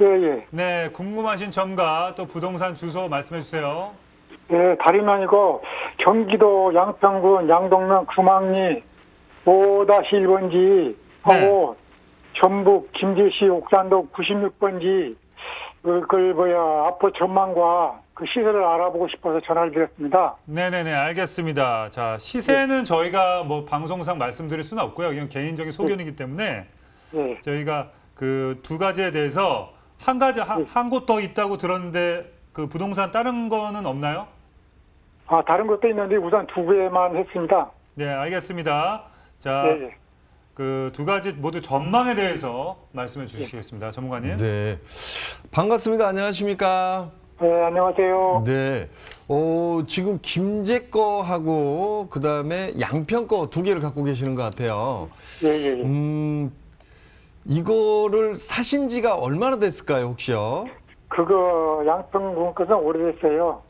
예, 예. 네, 궁금하신 점과 또 부동산 주소 말씀해 주세요. 예, 다름이 아니고 경기도 양평군 양동면 금왕리 5-1번지 하고 전북 김제시 옥산동 96번지 그걸 뭐야 앞으로 전망과 그 시세를 알아보고 싶어서 전화를 드렸습니다. 네네네, 알겠습니다. 자, 시세는 저희가 뭐 방송상 말씀드릴 수는 없고요. 이건 개인적인 소견이기 때문에 예. 저희가 그 두 가지에 대해서 한 가지 한, 한곳 더 있다고 들었는데 그 부동산 다른 거는 없나요? 아 다른 것도 있는데 우선 두 개만 했습니다. 네, 알겠습니다. 자, 예, 예. 그두 가지 모두 전망에 대해서 말씀해 주시겠습니다, 전문가님. 네. 반갑습니다. 안녕하십니까? 네, 안녕하세요. 네. 어, 지금 김제 거하고 그다음에 양평 거 두 개를 갖고 계시는 것 같아요. 예, 예, 예. 음, 이거를 사신 지가 얼마나 됐을까요, 혹시요? 그거 양평군 것은 오래됐어요.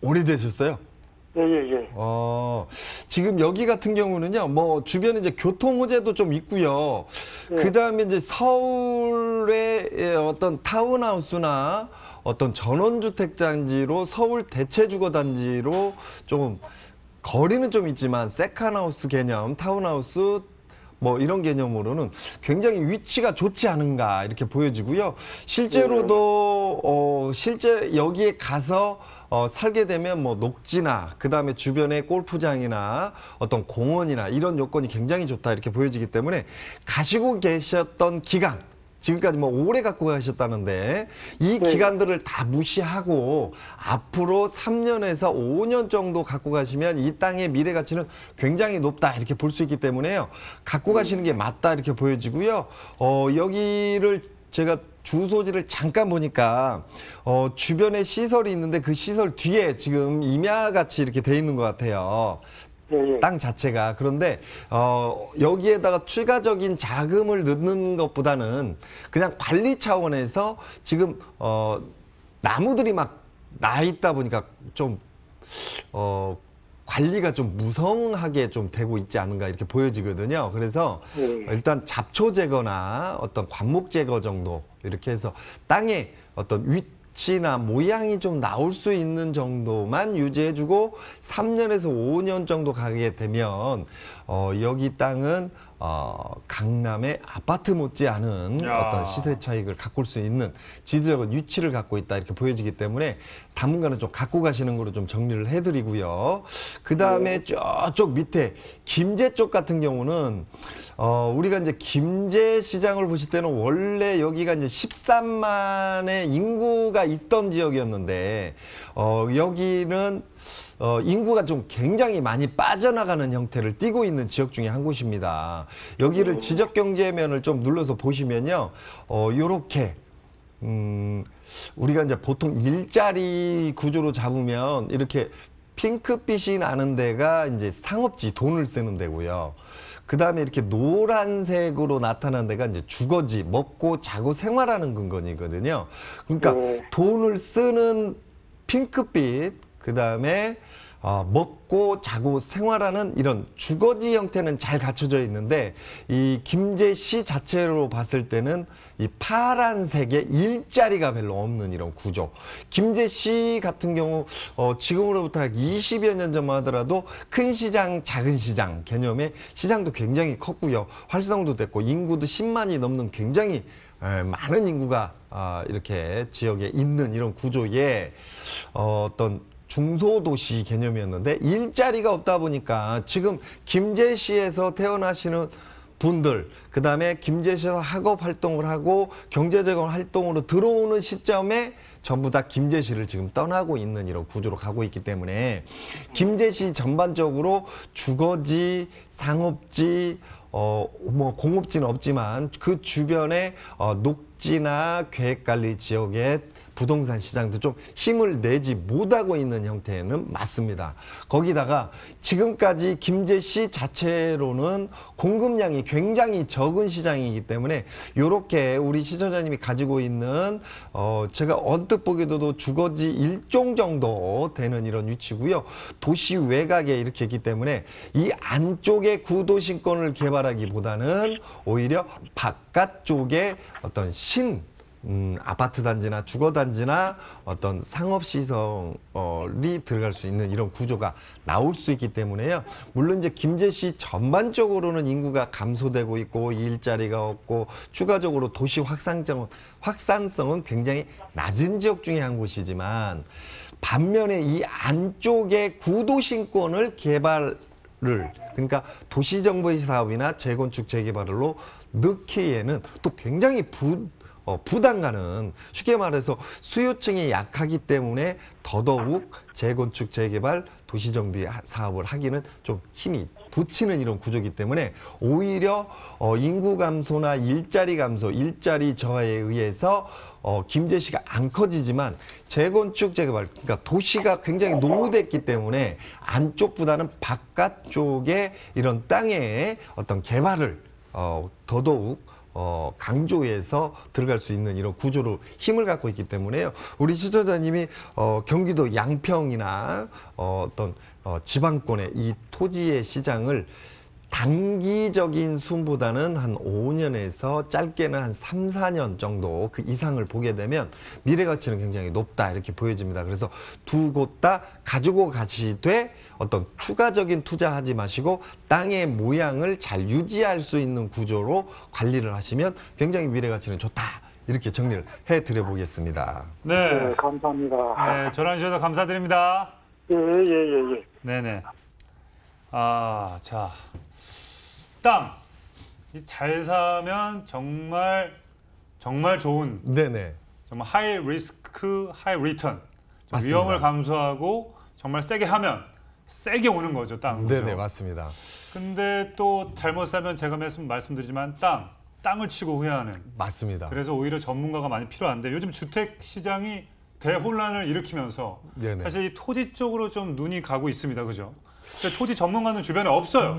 오래되셨어요? 예, 예, 예. 어, 지금 여기 같은 경우는요, 뭐, 주변에 이제 교통 호재도 좀 있고요. 네. 그 다음에 이제 서울의 예, 어떤 타운하우스나 어떤 전원주택단지로 서울 대체주거단지로 조금 거리는 좀 있지만 세컨하우스 개념, 타운하우스 뭐 이런 개념으로는 굉장히 위치가 좋지 않은가 이렇게 보여지고요. 실제로도 어 실제 여기에 가서 어 살게 되면 뭐 녹지나 그다음에 주변에 골프장이나 어떤 공원이나 이런 요건이 굉장히 좋다 이렇게 보여지기 때문에 가시고 계셨던 기간 지금까지 뭐 오래 갖고 가셨다는데 이 네. 기간들을 다 무시하고 앞으로 3년에서 5년 정도 갖고 가시면 이 땅의 미래 가치는 굉장히 높다 이렇게 볼 수 있기 때문에요. 갖고 가시는 게 맞다 이렇게 보여지고요. 어, 여기를 제가 주소지를 잠깐 보니까 어, 주변에 시설이 있는데 그 시설 뒤에 지금 임야같이 이렇게 돼 있는 것 같아요. 예, 예. 땅 자체가 그런데 어 여기에다가 추가적인 자금을 넣는 것보다는 그냥 관리 차원에서 지금 어 나무들이 막 나 있다 보니까 좀 어 관리가 좀 무성하게 좀 되고 있지 않은가 이렇게 보여지거든요. 그래서 예. 일단 잡초 제거나 어떤 관목 제거 정도 이렇게 해서 땅에 어떤 위 치나 모양이 좀 나올 수 있는 정도만 유지해주고 3년에서 5년 정도 가게 되면 어, 여기 땅은 어, 강남의 아파트 못지않은 야. 어떤 시세 차익을 가꿀 수 있는 지도적인 위치를 갖고 있다 이렇게 보여지기 때문에 당분간은 좀 갖고 가시는 거로 좀 정리를 해드리고요. 그 다음에 저쪽 밑에 김제 쪽 같은 경우는 어, 우리가 이제 김제 시장을 보실 때는 원래 여기가 이제 13만의 인구가 있던 지역이었는데 어, 여기는 어, 인구가 좀 굉장히 많이 빠져나가는 형태를 띠고 있는 지역 중에 한 곳입니다. 여기를 지적 경제 면을 좀 눌러서 보시면요. 어, 요렇게 음, 우리가 이제 보통 일자리 구조로 잡으면 이렇게 핑크빛이 나는 데가 이제 상업지 돈을 쓰는 데고요. 그 다음에 이렇게 노란색으로 나타나는 데가 이제 주거지, 먹고 자고 생활하는 근거이거든요. 그러니까 네. 돈을 쓰는 핑크빛, 그 다음에 어, 먹고 자고 생활하는 이런 주거지 형태는 잘 갖춰져 있는데 이 김제시 자체로 봤을 때는 이 파란색의 일자리가 별로 없는 이런 구조. 김제시 같은 경우 어, 지금으로부터 한 20여 년 전만 하더라도 큰 시장, 작은 시장 개념의 시장도 굉장히 컸고요. 활성도 됐고 인구도 10만이 넘는 굉장히 에, 많은 인구가 아, 이렇게 지역에 있는 이런 구조에 어, 어떤 중소도시 개념이었는데 일자리가 없다 보니까 지금 김제시에서 태어나시는 분들 그 다음에 김제시에서 학업 활동을 하고 경제적인 활동으로 들어오는 시점에 전부 다 김제시를 지금 떠나고 있는 이런 구조로 가고 있기 때문에 김제시 전반적으로 주거지 상업지 어, 뭐 공업지는 없지만 그 주변에 어, 녹지나 계획관리 지역에 부동산 시장도 좀 힘을 내지 못하고 있는 형태는 맞습니다. 거기다가 지금까지 김제 시 자체로는 공급량이 굉장히 적은 시장이기 때문에 이렇게 우리 시청자님이 가지고 있는 어 제가 언뜻 보기에도 주거지 일종 정도 되는 이런 위치고요. 도시 외곽에 이렇게 있기 때문에 이 안쪽에 구도심권을 개발하기보다는 오히려 바깥쪽에 어떤 신 음, 아파트 단지나 주거 단지나 어떤 상업 시설이 들어갈 수 있는 이런 구조가 나올 수 있기 때문에요. 물론 이제 김제시 전반적으로는 인구가 감소되고 있고 일자리가 없고 추가적으로 도시 확산성 확산성은 굉장히 낮은 지역 중에 한 곳이지만 반면에 이 안쪽에 구도심권을 개발을 그러니까 도시정비 사업이나 재건축 재개발로 넣기에는 또 굉장히 부, 어, 부담가는 쉽게 말해서 수요층이 약하기 때문에 더더욱 재건축 재개발 도시정비 하- 사업을 하기는 좀 힘이 붙이는 이런 구조기 때문에 오히려 어, 인구 감소나 일자리 감소, 일자리 저하에 의해서 어, 김제시가 안 커지지만 재건축 재개발 그러니까 도시가 굉장히 노후됐기 때문에 안쪽보다는 바깥쪽에 이런 땅의 어떤 개발을 어, 더더욱 어, 강조해서 들어갈 수 있는 이런 구조로 힘을 갖고 있기 때문에요. 우리 시청자님이 어, 경기도 양평이나 어, 어떤 어, 지방권의 이 토지의 시장을 단기적인 순보다는 한 5년에서 짧게는 한 3, 4년 정도 그 이상을 보게 되면 미래 가치는 굉장히 높다 이렇게 보여집니다. 그래서 두 곳 다 가지고 가시되 어떤 추가적인 투자하지 마시고 땅의 모양을 잘 유지할 수 있는 구조로 관리를 하시면 굉장히 미래 가치는 좋다. 이렇게 정리를 해 드려 보겠습니다. 네, 네. 감사합니다. 네, 전화 주셔서 감사드립니다. 예, 예, 예, 예. 네네. 아, 자. 땅. 이잘 사면 정말, 정말 좋은, 네네. 정말 하이 리스크, 하이 리턴. 맞습니다. 위험을 감수하고 정말 세게 하면 세게 오는 거죠, 땅. 그죠? 네네 맞습니다. 근데 또 잘못 사면 제가 말씀, 말씀드리지만 땅, 땅을 치고 후회하는. 맞습니다. 그래서 오히려 전문가가 많이 필요한데 요즘 주택 시장이 대혼란을 일으키면서 네네. 사실 이 토지 쪽으로 좀 눈이 가고 있습니다. 그죠? 토지 전문가는 주변에 없어요.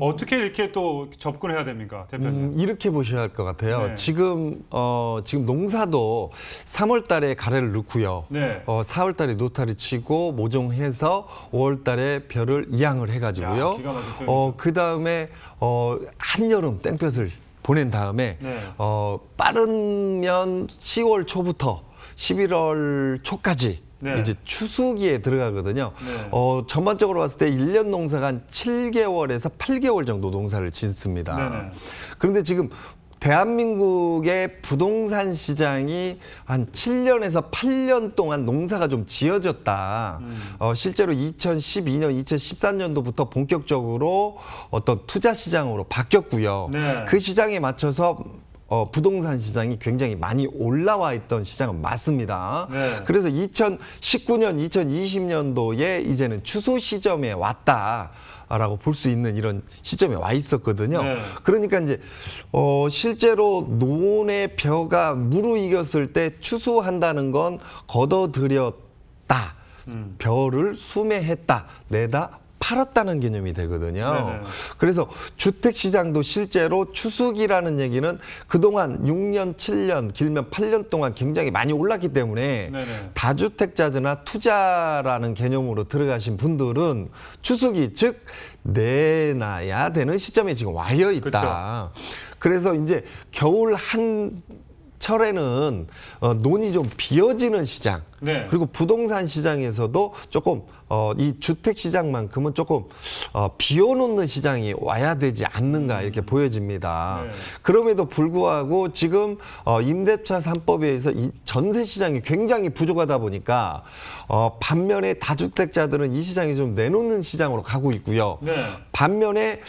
어떻게 이렇게 또 접근해야 됩니까, 대표님? 음, 이렇게 보셔야 할 것 같아요. 네. 지금 어 지금 농사도 3월 달에 가래를 넣고요. 네. 어 4월 달에 노타리 치고 모종해서 5월 달에 벼를 이양을 해 가지고요. 야, 기가 막힌 표현이죠. 어 그 다음에 어 한여름 땡볕을 보낸 다음에 네. 어 빠르면 10월 초부터 11월 초까지 네. 이제 추수기에 들어가거든요. 네. 어, 전반적으로 봤을 때 1년 농사가 한 7개월에서 8개월 정도 농사를 짓습니다. 네네. 그런데 지금 대한민국의 부동산 시장이 한 7년에서 8년 동안 농사가 좀 지어졌다. 음. 어, 실제로 2012년, 2013년도부터 본격적으로 어떤 투자 시장으로 바뀌었고요. 네. 그 시장에 맞춰서 어, 부동산 시장이 굉장히 많이 올라와 있던 시장은 맞습니다. 네. 그래서 2019년, 2020년도에 이제는 추소 시점에 왔다. 라고 볼 수 있는 이런 시점에 와 있었거든요. 네. 그러니까 이제 어 실제로 논의 벼가 무르익었을 때 추수한다는 건 걷어들였다. 음. 벼를 수매했다. 내다 팔았다는 개념이 되거든요. 네네. 그래서 주택 시장도 실제로 추수기라는 얘기는 그동안 6년, 7년, 길면 8년 동안 굉장히 많이 올랐기 때문에 네네. 다주택자나 투자라는 개념으로 들어가신 분들은 추수기 즉 내놔야 되는 시점에 지금 와여 있다. 그래서 이제 겨울 한 철에는 어, 논이 좀 비어지는 시장 네. 그리고 부동산 시장에서도 조금 어, 이 주택 시장만큼은 조금 어, 비워놓는 시장이 와야 되지 않는가 이렇게 보여집니다. 네. 그럼에도 불구하고 지금 어, 임대차 3법에 의해서 이 전세 시장이 굉장히 부족하다 보니까 어, 반면에 다주택자들은 이 시장이 좀 내놓는 시장으로 가고 있고요. 네. 반면에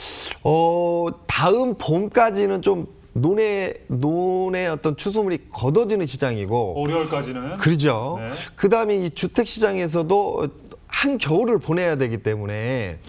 어, 다음 봄까지는 좀 논의 논의 어떤 추수물이 걷어지는 시장이고 5개월까지는. 그러죠. 네. 그 다음에 이 주택 시장에서도 한 겨울을 보내야 되기 때문에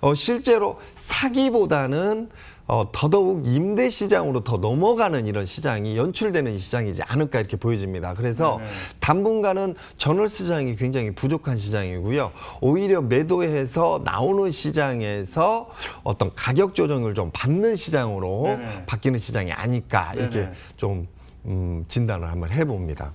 어, 실제로 사기보다는 어, 더더욱 임대 시장으로 더 넘어가는 이런 시장이 연출되는 시장이지 않을까 이렇게 보여집니다. 그래서 네네. 당분간은 전월 시장이 굉장히 부족한 시장이고요. 오히려 매도해서 나오는 시장에서 어떤 가격 조정을 좀 받는 시장으로 네네. 바뀌는 시장이 아닐까 이렇게 네네. 좀 음, 진단을 한번 해봅니다.